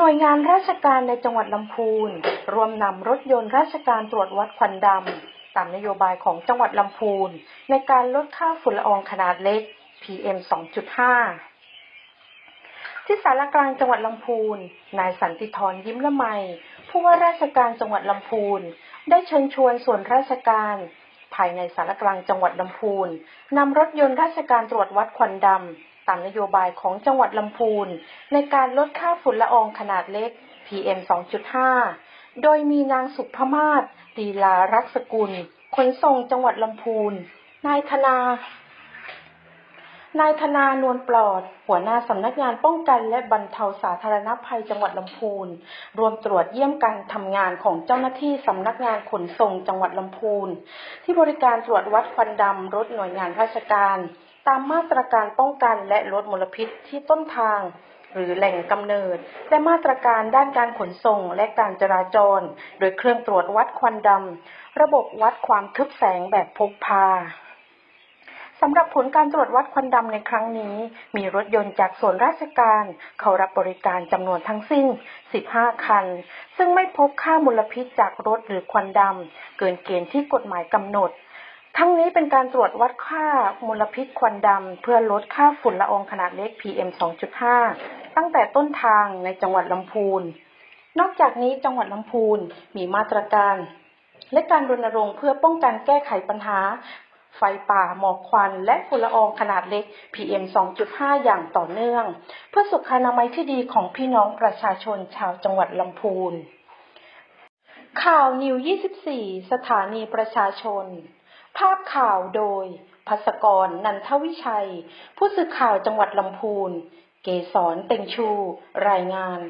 น่วยงานราชการในจังหวัดลำพูนรวมนำรถยนต์ราชการตรวจวัดควันดำ ตามนโยบายของจังหวัดลำพูน ในการลดค่าฝุ่นละอองขนาดเล็ก PM 2.5 ที่สารกลางจังหวัดลำพูน นายสันติธรยิ้มละไมผู้ว่าราชการจังหวัดลำพูน ได้เชิญชวนส่วนราชการ ภายในสารกลางจังหวัดลำพูนนำรถยนต์ราชการตรวจวัดควันดำตามนโยบายของจังหวัดลำพูนในการลดค่าฝุ่นละอองขนาดเล็ก PM 2.5 โดยมีนางสุภมาศตีลารักษกุลขนส่งจังหวัดลำพูน นายธนา นายธนานวลปลอด หัวหน้าสำนักงานป้องกันและบรรเทาสาธารณภัยจังหวัดลำพูน รวมตรวจเยี่ยมการทำงานของเจ้าหน้าที่สำนักงานขนส่งจังหวัดลำพูน ที่บริการตรวจวัดควันดำรถหน่วยงานราชการ ตามมาตรการป้องกันและลดมลพิษที่ต้นทาง หรือแหล่งกำเนิด และมาตรการด้านการขนส่งและการจราจร โดยเครื่องตรวจวัดควันดำระบบวัดความทึบแสงแบบพกพา สำหรับผลการตรวจวัดควันดำในครั้งนี้ มีรถยนต์จากส่วนราชการ เขารับบริการจำนวนทั้งสิ้น 15 คัน ซึ่งไม่พบค่ามลพิษจากรถหรือควันดำ เกินเกณฑ์ที่กฎหมายกำหนด ทั้งนี้เป็นการตรวจวัดค่ามลพิษควันดำ เพื่อลดค่าฝุ่นละอองขนาดเล็ก PM 2.5 ตั้งแต่ต้นทางในจังหวัดลำพูน นอกจากนี้จังหวัดลำพูนมีมาตรการและการรณรงค์เพื่อป้องกันแก้ไขปัญหา ไฟป่าหมอกควัน และฝุ่นละอองขนาดเล็ก PM 2.5 อย่างต่อเนื่อง เพื่อสุขอนามัยที่ดีของพี่น้องประชาชนชาวจังหวัดลำพูน ข่าวนิว 24 สถานีประชาชน ภาพข่าวโดยภัสกร นันทวิชัย ผู้สื่อข่าวจังหวัดลำพูน เกษรเต็งชู รายงาน